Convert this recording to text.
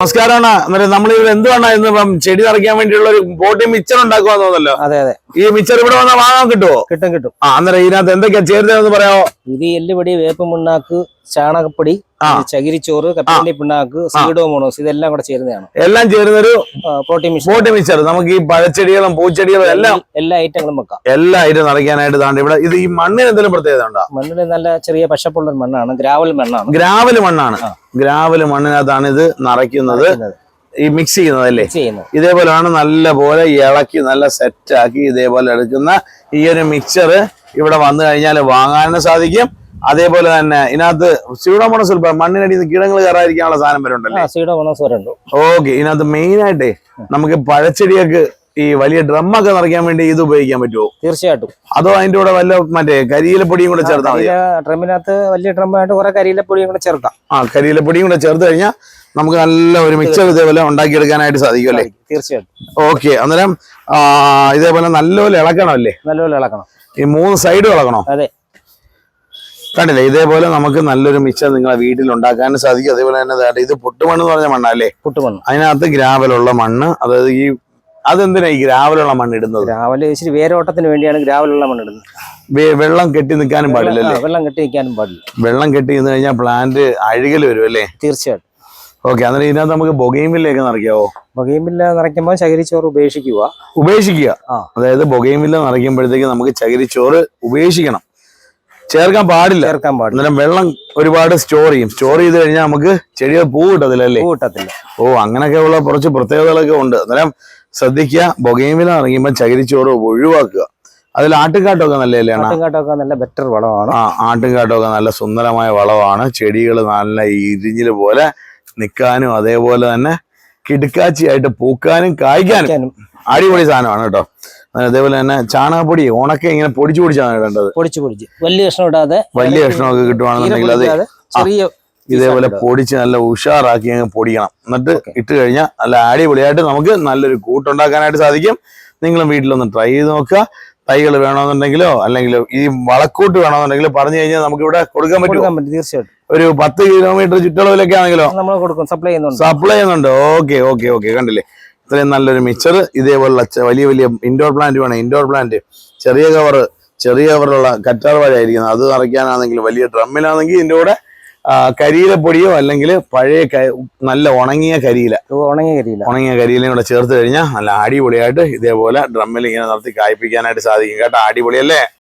നമസ്കാരമാണ് അന്നേരം നമ്മൾ ഇവിടെ എന്തുവാണ് ഇന്ന് ചെടി നിറയ്ക്കാൻ വേണ്ടിയുള്ള ഒരു ബോട്ടി മിച്ചർ ഉണ്ടാക്കുക തോന്നല്ലോ അതെ അതെ. ഈ മിച്ചർ ഇവിടെ വന്നാൽ വാങ്ങാൻ കിട്ടുമോ കിട്ടും കിട്ടും. ആ അന്നേരം ഇതിനകത്ത് എന്തൊക്കെയാ ചേരുന്നതെന്ന് പറയാമോ ഇത് എല്ലുപൊടി വേപ്പ് മുണ്ണാക്ക് ചാണകപ്പൊടി ചകിരിച്ചോറ് കപ്പലണ്ടി പിണ്ണാക്ക് സീഡോമോണോസ് ഇതെല്ലാം കൂടെ ചേരുന്നതാണ്. എല്ലാം ചേരുന്നൊരു പ്രോട്ടീൻ മിക്സ് മിച്ചർ നമുക്ക് ഈ പഴച്ചെടികളും പൂച്ചെടികളും എല്ലാം എല്ലാ ഐറ്റങ്ങളും വെക്കാം. എല്ലാ ഐറ്റം നിറയ്ക്കാനായിട്ട് താണ്ട് ഇവിടെ ഇത് ഈ മണ്ണിന് എന്തെങ്കിലും പ്രത്യേകത ഉണ്ടോ? മണ്ണിന് നല്ല ചെറിയ പശപ്പുള്ള മണ്ണാണ് ഗ്രാവൽ മണ്ണാണ്. ഗ്രാവൽ മണ്ണാണ്. ഗ്രാവൽ മണ്ണിനകത്താണ് ഇത് നിറയ്ക്കുന്നത്. ഈ മിക്സ് ചെയ്യുന്നത് അല്ലേ mix ചെയ്യുന്നത് ഇതേപോലെയാണ് നല്ല പോലെ ഇളക്കി നല്ല സെറ്റ് ആക്കി ഇതേപോലെ എടുക്കുന്ന ഈ ഒരു മിക്സർ ഇവിടെ വന്നു കഴിഞ്ഞാൽ വാങ്ങാനും സാധിക്കും. അതേപോലെ തന്നെ ഇതിനകത്ത് സ്യൂഡോമോണസ് ഉൾപ്പെടെ മണ്ണിനടി കീടങ്ങൾ കയറാതിരിക്കാനുള്ള സാധനം സീഡോമോണോസ് വരുന്നുണ്ട് ഓക്കെ ഇതിനകത്ത് മെയിൻ ആയിട്ടേ നമുക്ക് പഴച്ചെടിയൊക്കെ ഈ വലിയ ഡ്രമ്മൊക്കെ നിറയ്ക്കാൻ വേണ്ടി ഇത് ഉപയോഗിക്കാൻ പറ്റുമോ തീർച്ചയായിട്ടും. അതോ അതിന്റെ കൂടെ വല്ല മറ്റേ കരിയിലപ്പൊടിയും കൂടെ ചേർത്താൽ മതി ഡ്രമ്മിനകത്ത് വലിയ ഡ്രമ്മായിട്ട് കുറെ കരിയിലപ്പൊടിയും കൂടെ ചേർക്കാം. ആ കരിയിലപ്പൊടിയും കൂടെ ചേർത്ത് കഴിഞ്ഞാൽ നമുക്ക് നല്ല ഒരു മിക്സർ ഇതേപോലെ ഉണ്ടാക്കിയെടുക്കാനായിട്ട് സാധിക്കും അല്ലേ? തീർച്ചയായിട്ടും. ഓക്കെ അന്നേരം ഇതേപോലെ നല്ലപോലെ ഇളക്കണം അല്ലേ നല്ലപോലെ ഇളക്കണം. ഈ മൂന്ന് സൈഡും ഇളക്കണോ? അതെ. കണ്ടില്ലേ ഇതേപോലെ നമുക്ക് നല്ലൊരു മിക്സർ നിങ്ങളെ വീട്ടിൽ ഉണ്ടാക്കാനും സാധിക്കും. അതേപോലെ തന്നെ ഇത് പുട്ടുമണ്ണ് എന്ന് പറഞ്ഞ മണ്ണല്ലേ പുട്ടുമണ്ണ്. അതിനകത്ത് ഗ്രാവലുള്ള മണ്ണ് അതായത് ഈ അതെന്തിനാ ഈ ഗ്രാവലുള്ള മണ്ണ് ഇടുന്നത് ഗ്രാവൽ ഇച്ചിരി വേരോട്ടത്തിന് വേണ്ടിയാണ് ഗ്രാവലുള്ള മണ്ണ് ഇടുന്നത് വെള്ളം കെട്ടി നിൽക്കാനും പാടില്ല പാടില്ലല്ലേ? വെള്ളം കെട്ടി നിൽക്കാനും പാടില്ല. വെള്ളം കെട്ടി നിന്ന് കഴിഞ്ഞാൽ പ്ലാന്റ് അഴുകൽ വരും അല്ലേ? തീർച്ചയായിട്ടും. ഓക്കെ അന്നേരം ഇതിനകത്ത് നമുക്ക് ബൊഗൈമില്ലയൊക്കെ നിറയ്ക്കാവോ? പുകയുമില്ല നിറയ്ക്കുമ്പോൾ ചകിരിച്ചോറ് ഉപേക്ഷിക്കുക. ഉപേക്ഷിക്കുക. ആ. അതായത് ബൊഗൈമില്ല നിറയ്ക്കുമ്പോഴത്തേക്ക് നമുക്ക് ചകിരിച്ചോറ് ഉപേക്ഷിക്കണം. ചേർക്കാൻ പാടില്ല. ചേർക്കാൻ പാടില്ല. അന്നേരം വെള്ളം ഒരുപാട് സ്റ്റോർ ചെയ്യും. സ്റ്റോർ ചെയ്ത് കഴിഞ്ഞാൽ നമുക്ക് ചെടികൾ പൂ കിട്ടത്തില്ലല്ലേ പൂ കിട്ടത്തില്ല. ഓ അങ്ങനെയൊക്കെ ഉള്ള കുറച്ച് പ്രത്യേകതകളൊക്കെ ഉണ്ട്. അന്നേരം ശ്രദ്ധിക്കുക. ബൊഗൈമില ഇറങ്ങുമ്പോൾ ചകിരിച്ചോറ് ഒഴിവാക്കുക. അതിൽ ആട്ടുംകാട്ടമൊക്കെ നല്ല അണ്ണാ? ആട്ടുകാട്ടൊക്കെ നല്ല ബെറ്റർ വളമാണ്. ആ ആട്ടുംകാട്ടമൊക്കെ നല്ല സുന്ദരമായ വളമാണ്. ചെടികൾ നല്ല ഇരിഞ്ഞിൽ പോലെ നിൽക്കാനും അതേപോലെ തന്നെ കിടുക്കാച്ചിയായിട്ട് പൂക്കാനും കായ്ക്കാനും. അടിപൊളി സാധനമാണ് കേട്ടോ. അതേപോലെ തന്നെ ചാണകപ്പൊടി ഉണക്ക ഇങ്ങനെ പൊടിച്ചു പൊടിച്ചാണ് ഇടേണ്ടത്. പൊടിച്ച് പൊടിച്ച്. വലിയ കഷ്ണം ഇടാതെ വലിയ കഷ്ണമൊക്കെ കിട്ടുവാണെന്നുണ്ടെങ്കിൽ അത് ചെറിയ ഇതേപോലെ പൊടിച്ച് നല്ല ഉഷാറാക്കി അങ്ങ് പൊടിക്കണം. എന്നിട്ട് ഇട്ട് കഴിഞ്ഞാൽ നല്ല അടിപൊളിയായിട്ട് നമുക്ക് നല്ലൊരു കൂട്ടുണ്ടാക്കാനായിട്ട് സാധിക്കും. നിങ്ങളും വീട്ടിലൊന്ന് ട്രൈ ചെയ്ത് നോക്കുക. തൈകൾ വേണമെന്നുണ്ടെങ്കിലോ അല്ലെങ്കിൽ ഈ വളക്കൂട്ട് വേണമെന്നുണ്ടെങ്കിലോ പറഞ്ഞു കഴിഞ്ഞാൽ നമുക്ക് ഇവിടെ കൊടുക്കാൻ പറ്റും തീർച്ചയായിട്ടും. ഒരു പത്ത് കിലോമീറ്റർ ചുറ്റളവിലൊക്കെ ആണെങ്കിലോ? നമ്മൾ കൊടുക്കും സപ്ലൈ ചെയ്യുന്നുണ്ട്. സപ്ലൈ ചെയ്യുന്നുണ്ട്. ഓക്കെ ഓക്കെ ഓക്കെ കണ്ടില്ലേ? ഇത്രയും നല്ലൊരു മിക്സർ ഇതേപോലുള്ള വലിയ വലിയ ഇൻഡോർ പ്ലാന്റ് വേണം ഇൻഡോർ പ്ലാന്റ് ചെറിയ കവർ ചെറിയ കവറുള്ള കറ്റാർ വാഴ ആയിരിക്കുന്നത് അത് നിറയ്ക്കാനാണെങ്കിൽ വലിയ ഡ്രമ്മിലാണെങ്കിൽ ഇതിന്റെ കൂടെ കരിയിലപ്പൊടിയോ അല്ലെങ്കിൽ പഴയ നല്ല ഉണങ്ങിയ കരിയില? ഉണങ്ങിയ കരിയില. ഉണങ്ങിയ കരിയിലയും കൂടെ ചേർത്ത് കഴിഞ്ഞാൽ നല്ല അടിപൊളിയായിട്ട് ഇതേപോലെ ഡ്രമ്മിൽ ഇങ്ങനെ നടത്തി കായ്പിക്കാനായിട്ട് സാധിക്കും. കേട്ടോ അടിപൊളിയല്ലേ?